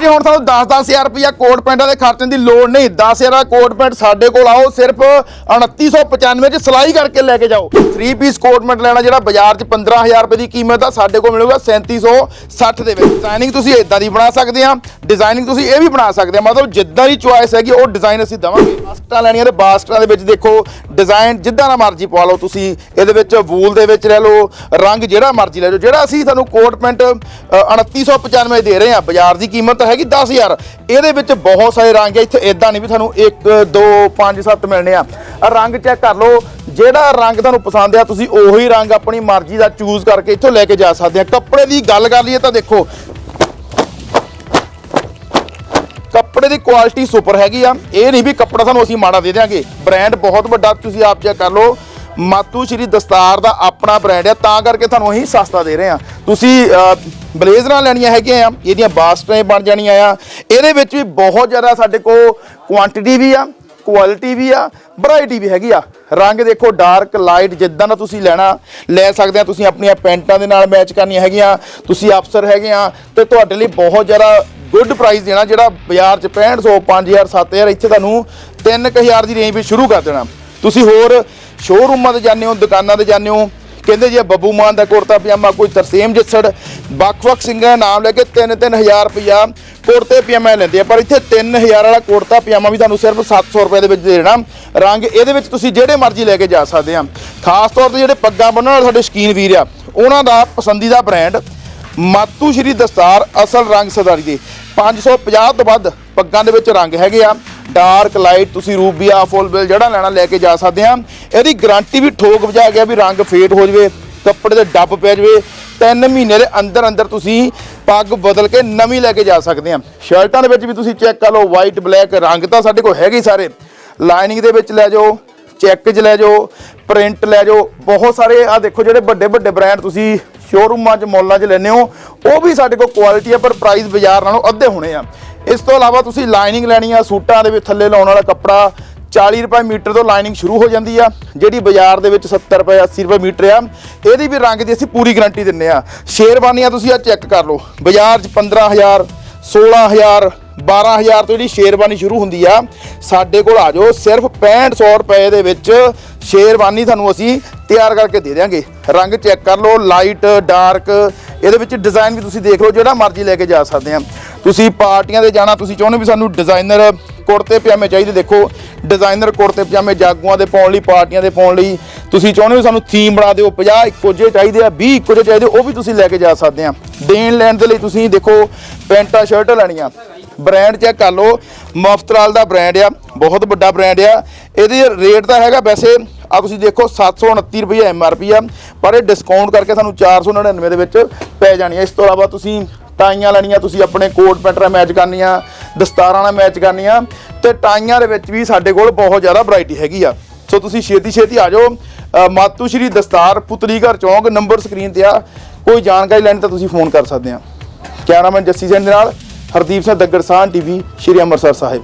ਲਓ ਜੀ ਹੁਣ ਤੁਹਾਨੂੰ 10-10000 ਰੁਪਇਆ ਕੋਟ ਪੈਂਟਾਂ ਦੇ ਖਰਚਣ ਦੀ ਲੋੜ ਨਹੀਂ। 10000 ਦਾ ਕੋਟ ਪੈਂਟ ਸਾਡੇ ਕੋਲ ਆਓ ਸਿਰਫ 2995 ਚ ਸਿਲਾਈ ਕਰਕੇ ਲੈ ਕੇ ਜਾਓ। 3 ਪੀਸ ਕੋਟ ਪੈਂਟ ਲੈਣਾ ਜਿਹੜਾ ਬਾਜ਼ਾਰ 'ਚ 15000 ਰੁਪਏ ਦੀ ਕੀਮਤ ਆ ਸਾਡੇ ਕੋਲ ਮਿਲੂਗਾ 3760 ਦੇ ਵਿੱਚ। ਡਿਜ਼ਾਈਨਿੰਗ ਤੁਸੀਂ ਇਦਾਂ ਦੀ ਬਣਾ ਸਕਦੇ ਆ ਡਿਜ਼ਾਈਨਿੰਗ ਤੁਸੀਂ ਇਹ ਵੀ ਬਣਾ ਸਕਦੇ ਆ। ਮਤਲਬ ਜਿੱਦਾਂ ਦੀ ਚੁਆਇਸ ਹੈਗੀ ਉਹ ਡਿਜ਼ਾਈਨ ਅਸੀਂ ਦਵਾਂਗੇ। ਬਾਸਕਟਾਂ ਲੈਣੀਆਂ ਤੇ ਬਾਸਕਟਾਂ ਦੇ ਵਿੱਚ ਦੇਖੋ ਡਿਜ਼ਾਈਨ ਜਿੱਦਾਂ ਦਾ ਮਰਜ਼ੀ ਪਵਾ ਲਓ ਤੁਸੀਂ। ਇਹਦੇ ਵਿੱਚ ਵੂਲ ਦੇ ਵਿੱਚ ਲੈ ਲਓ ਰੰਗ ਜਿਹੜਾ ਮਰਜ਼ੀ ਲੈ ਲਓ ਜਿਹੜਾ ਅਸੀਂ ਤੁਹਾਨੂੰ ਕੋਟ ਪੈਂਟ ਅ, 2995 ਦੇ ਰਹੇ ਆ ਬਾਜ਼ਾਰ ਦੀ ਕੀਮਤ ਹੈਗੀ 10000 ਇਹਦੇ ਵਿੱਚ ਬਹੁਤ ਸਾਰੇ ਰੰਗ ਹੈ ਇੱਥੇ ਇਦਾਂ ਨਹੀਂ ਵੀ ਤੁਹਾਨੂੰ 1 2 5 7 ਮਿਲਣੇ ਆ। ਰੰਗ ਚੈੱਕ ਕਰ ਲਓ। ਜਿਹੜਾ ਰੰਗ ਤੁਹਾਨੂੰ ਪਸੰਦ ਆ, ਤੁਸੀਂ ਉਹੀ ਰੰਗ ਆਪਣੀ ਮਰਜ਼ੀ ਦਾ ਚੂਜ਼ ਕਰਕੇ ਇੱਥੋਂ ਲੈ ਕੇ ਜਾ ਸਕਦੇ ਆ। ਕੱਪੜੇ ਦੀ ਗੱਲ ਕਰ ਲਈਏ ਤਾਂ ਦੇਖੋ। ਕੱਪੜੇ ਦੀ ਕੁਆਲਿਟੀ ਸੁਪਰ ਹੈਗੀ ਆ। ਇਹ ਨਹੀਂ ਵੀ ਕੱਪੜਾ ਤੁਹਾਨੂੰ ਅਸੀਂ ਮਾੜਾ ਦੇ ਦਿਆਂਗੇ। ਬ੍ਰਾਂਡ ਬਹੁਤ ਵੱਡਾ, ਤੁਸੀਂ ਆਪ ਚੈੱਕ ਕਰ ਲਓ। ਮਾਤੂ ਸ਼੍ਰੀ ਦਸਤਾਰ ਦਾ ਆਪਣਾ ਬ੍ਰਾਂਡ ਆ, ਤਾਂ ਕਰਕੇ ਤੁਹਾਨੂੰ ਅਸੀਂ ਸਸਤਾ ਦੇ ਰਹੇ ਹਾਂ। ਤੁਸੀਂ ਬਲੇਜ਼ਰਾਂ ਲੈਣੀਆਂ ਹੈਗੀਆਂ ਆ, ਇਹਦੀਆਂ ਬਾਸਟਾਂ ਬਣ ਜਾਣੀਆਂ ਆ। ਇਹਦੇ ਵਿੱਚ ਵੀ ਬਹੁਤ ਜ਼ਿਆਦਾ ਸਾਡੇ ਕੋਲ ਕੁਆਂਟੀਟੀ ਵੀ ਆ ਕੁਆਲਿਟੀ ਵੀ ਆ ਵੈਰਾਈਟੀ ਵੀ ਹੈਗੀ ਆ। ਰੰਗ ਦੇਖੋ ਡਾਰਕ ਲਾਈਟ ਜਿੱਦਾਂ ਦਾ ਤੁਸੀਂ ਲੈਣਾ, ਲੈ ਸਕਦੇ ਆ। ਤੁਸੀਂ ਆਪਣੀਆਂ ਪੈਂਟਾਂ ਦੇ ਨਾਲ ਮੈਚ ਕਰਨੀਆਂ ਹੈਗੀਆਂ, ਤੁਸੀਂ ਅਫਸਰ ਹੈਗੇ ਆ, ਤੇ ਤੁਹਾਡੇ ਲਈ ਬਹੁਤ ਜ਼ਿਆਦਾ ਗੁੱਡ ਪ੍ਰਾਈਸ ਦੇਣਾ, ਜਿਹੜਾ ਬਾਜ਼ਾਰ 'ਚ 6500 5000 7000 ਇੱਥੇ ਤੁਹਾਨੂੰ 3000 ਦੀ ਰੇਂਜ ਵਿੱਚ ਸ਼ੁਰੂ ਕਰ ਦੇਣਾ। ਤੁਸੀਂ ਹੋਰ ਸ਼ੋਰੂਮਾਂ ਤੇ ਜਾਂਦੇ ਹੋ, ਦੁਕਾਨਾਂ ਤੇ ਜਾਂਦੇ ਹੋ, ਕਹਿੰਦੇ ਜੀ ਬੱਬੂ ਮਾਨ ਦਾ ਕੁੜਤਾ ਪਜਾਮਾ ਕੋਈ ਤਰਸੇਮ ਜੱਸੜ, ਵੱਖ-ਵੱਖ ਸਿੰਘਾਂ ਦਾ ਨਾਮ ਲੈ ਕੇ 3-3000 ਰੁਪਇਆ ਕੁੜਤੇ ਪਜਾਮਾ ਲੈਂਦੇ ਆ। ਪਰ ਇੱਥੇ 3000 ਵਾਲਾ ਕੁੜਤਾ ਪਜਾਮਾ ਵੀ ਤੁਹਾਨੂੰ ਸਿਰਫ 700 ਰੁਪਏ ਦੇ ਵਿੱਚ ਦੇਣਾ। ਰੰਗ ਇਹਦੇ ਵਿੱਚ ਤੁਸੀਂ ਜਿਹੜੇ ਮਰਜ਼ੀ ਲੈ ਕੇ ਜਾ ਸਕਦੇ ਆ। ਖਾਸ ਤੌਰ ਤੇ ਜਿਹੜੇ ਪੱਗਾਂ ਬੰਨਣ ਵਾਲੇ ਸਾਡੇ ਸ਼ਕੀਨ ਵੀਰ ਆ, ਉਹਨਾਂ ਦਾ ਪਸੰਦੀਦਾ ਬ੍ਰਾਂਡ ਮਾਤੂ ਸ਼੍ਰੀ ਦਸਤਾਰ ਅਸਲ ਰੰਗ ਸਦਾਰੀ ਦੇ 550 ਤੋਂ ਵੱਧ ਪੱਗਾਂ ਦੇ ਵਿੱਚ ਰੰਗ ਹੈਗੇ ਆ। ਡਾਰਕ ਲਾਈਟ ਤੁਸੀਂ ਰੂਬੀਆ ਫੁੱਲ ਬਿਲ ਜਿਹੜਾ ਲੈਣਾ ਲੈ ਕੇ ਜਾ ਸਕਦੇ ਆ ਇਹਦੀ ਗਾਰੰਟੀ ਵੀ ਠੋਕ ਵਜਾ ਗਿਆ ਵੀ ਰੰਗ ਫੇਟ ਹੋ ਜਵੇ, ਕੱਪੜੇ ਦੇ ਡੱਬ ਪੈ ਜਵੇ 3 ਮਹੀਨੇ ਦੇ ਅੰਦਰ ਅੰਦਰ ਤੁਸੀਂ ਪੱਗ ਬਦਲ ਕੇ ਨਵੀਂ ਲੈ ਕੇ ਜਾ ਸਕਦੇ ਆ ਸ਼ਰਟਾਂ ਦੇ ਵਿੱਚ ਵੀ ਤੁਸੀਂ ਚੈੱਕ ਕਰ ਲਓ ਵਾਈਟ ਬਲੈਕ ਰੰਗ ਤਾਂ ਸਾਡੇ ਕੋਲ ਹੈਗੇ ਹੀ ਸਾਰੇ। ਲਾਈਨਿੰਗ ਦੇ ਵਿੱਚ ਲੈ ਜਾਓ ਚੈੱਕ 'ਚ ਲੈ ਜਾਓ ਪ੍ਰਿੰਟ ਲੈ ਜਾਓ, ਬਹੁਤ ਸਾਰੇ ਆ ਦੇਖੋ ਜਿਹੜੇ ਵੱਡੇ ਵੱਡੇ ਬ੍ਰਾਂਡ ਤੁਸੀਂ ਸ਼ੋਰੂਮਾਂ 'ਚ ਮੌਲਾਂ 'ਚ ਲੈਨੇ ਹੋ, ਉਹ ਵੀ ਸਾਡੇ ਕੋਲ ਕੁਆਲਿਟੀ ਆ ਪਰ ਪ੍ਰਾਈਸ ਬਾਜ਼ਾਰ ਨਾਲੋਂ ਅੱਧੇ ਹੋਣੇ ਆ। ਇਸ ਤੋਂ ਇਲਾਵਾ ਤੁਸੀਂ ਲਾਈਨਿੰਗ ਲੈਣੀ ਆ, ਸੂਟਾਂ ਦੇ ਵਿੱਚ ਥੱਲੇ ਲਾਉਣ ਵਾਲਾ ਕੱਪੜਾ 40 ਰੁਪਏ ਮੀਟਰ ਤੋਂ ਲਾਈਨਿੰਗ ਸ਼ੁਰੂ ਹੋ ਜਾਂਦੀ ਆ, ਜਿਹੜੀ ਬਾਜ਼ਾਰ ਦੇ ਵਿੱਚ 70 ਰੁਪਏ 80 ਰੁਪਏ ਮੀਟਰ ਆ, ਇਹਦੀ ਵੀ ਰੰਗ ਦੀ ਅਸੀਂ ਪੂਰੀ ਗਾਰੰਟੀ ਦਿੰਨੇ ਆ। ਸ਼ੇਰਵਾਨੀਆਂ ਤੁਸੀਂ ਆ ਚੈੱਕ ਕਰ ਲਓ, ਬਾਜ਼ਾਰ 'ਚ 15000 16000 12000 ਤੋਂ ਜਿਹੜੀ ਸ਼ੇਰਵਾਨੀ ਸ਼ੁਰੂ ਹੁੰਦੀ ਆ, ਸਾਡੇ ਕੋਲ ਆ ਜਾਓ, ਸਿਰਫ 6500 ਰੁਪਏ ਦੇ ਵਿੱਚ ਸ਼ੇਰਵਾਨੀ ਤੁਹਾਨੂੰ ਅਸੀਂ ਤਿਆਰ ਕਰਕੇ ਦੇ ਦਿਆਂਗੇ। ਰੰਗ ਚੈੱਕ ਕਰ ਲਓ, ਲਾਈਟ, ਡਾਰਕ, ਇਹਦੇ ਵਿੱਚ ਡਿਜ਼ਾਈਨ ਵੀ ਤੁਸੀਂ ਦੇਖ ਲਓ, ਜਿਹੜਾ ਮਰਜ਼ੀ ਲੈ ਕੇ ਜਾ ਸਕਦੇ ਆ। ਤੁਸੀਂ ਪਾਰਟੀਆਂ ਦੇ ਜਾਣਾ, ਤੁਸੀਂ ਚਾਹੁੰਦੇ ਵੀ ਸਾਨੂੰ ਡਿਜ਼ਾਈਨਰ ਕੁੜਤੇ ਪਜਾਮੇ ਚਾਹੀਦੇ, ਦੇਖੋ ਡਿਜ਼ਾਈਨਰ ਕੁੜਤੇ ਪਜਾਮੇ ਜਾਗੂਆਂ ਦੇ ਪਾਉਣ ਲਈ, ਪਾਰਟੀਆਂ ਦੇ ਪਾਉਣ ਲਈ, ਤੁਸੀਂ ਚਾਹੁੰਦੇ ਹੋ ਸਾਨੂੰ ਥੀਮ ਬਣਾ ਦਿਓ 50 ਇੱਕੋ ਜਿਹੇ ਚਾਹੀਦੇ ਆ 20 ਇੱਕੋ ਜਿਹੇ ਚਾਹੀਦੇ, ਉਹ ਵੀ ਤੁਸੀਂ ਲੈ ਕੇ ਜਾ ਸਕਦੇ ਆ। ਦੇਣ ਲੈਣ ਦੇ ਲਈ ਤੁਸੀਂ ਦੇਖੋ, ਪੈਂਟਾਂ, ਸ਼ਰਟ ਲੈਣੀਆਂ। ਬ੍ਰਾਂਡ ਚੈੱਕ ਕਰ ਲਓ ਮਫਤਲਾਲ ਦਾ ਬ੍ਰਾਂਡ ਆ, ਬਹੁਤ ਵੱਡਾ ਬ੍ਰਾਂਡ ਆ। ਇਹਦੇ ਰੇਟ ਤਾਂ ਹੈਗਾ ਵੈਸੇ ਆ ਤੁਸੀਂ ਦੇਖੋ 729 ਰੁਪਏ ਪੀ ਆ, ਪਰ ਇਹ ਡਿਸਕਾਊਂਟ ਕਰਕੇ ਤੁਹਾਨੂੰ 499 ਦੇ ਵਿੱਚ ਪੈ ਜਾਣੀ ਆ। ਇਸ ਤੋਂ ਇਲਾਵਾ ਤੁਸੀਂ ਟਾਈਆਂ ਲੈਣੀਆਂ, ਤੁਸੀਂ ਆਪਣੇ ਕੋਟ ਪੈਂਟ ਨਾਲ ਮੈਚ ਕਰਨੀਆਂ, ਦਸਤਾਰਾਂ ਨਾਲ ਮੈਚ ਕਰਨੀਆਂ, ਤੇ ਟਾਈਆਂ ਦੇ ਵਿੱਚ ਵੀ ਸਾਡੇ ਕੋਲ ਬਹੁਤ ਜ਼ਿਆਦਾ ਵੈਰਾਈਟੀ ਹੈਗੀ ਆ। ਸੋ ਤੁਸੀਂ ਛੇਤੀ ਛੇਤੀ ਆ ਜਾਓ। ਮਾਤੂ ਸ਼੍ਰੀ ਦਸਤਾਰ, ਪੁਤਲੀ ਘਰ ਚੌਂਕ ਨੰਬਰ ਸਕਰੀਨ ਤੇ ਆ। ਕੋਈ ਜਾਣਕਾਰੀ ਲੈਣੀ ਤਾਂ ਤੁਸੀਂ ਫੋਨ ਕਰ ਸਕਦੇ ਆ। ਕੈਮਰਾਮੈਨ ਜੱਸੀ ਸਿੰਘ ਦੇ ਨਾਲ, ਹਰਦੀਪ ਸਿੰਘ ਦੱਗੜ ਸਾਹ ਟੀਵੀ, ਸ਼੍ਰੀ ਅੰਮ੍ਰਿਤਸਰ ਸਾਹਿਬ।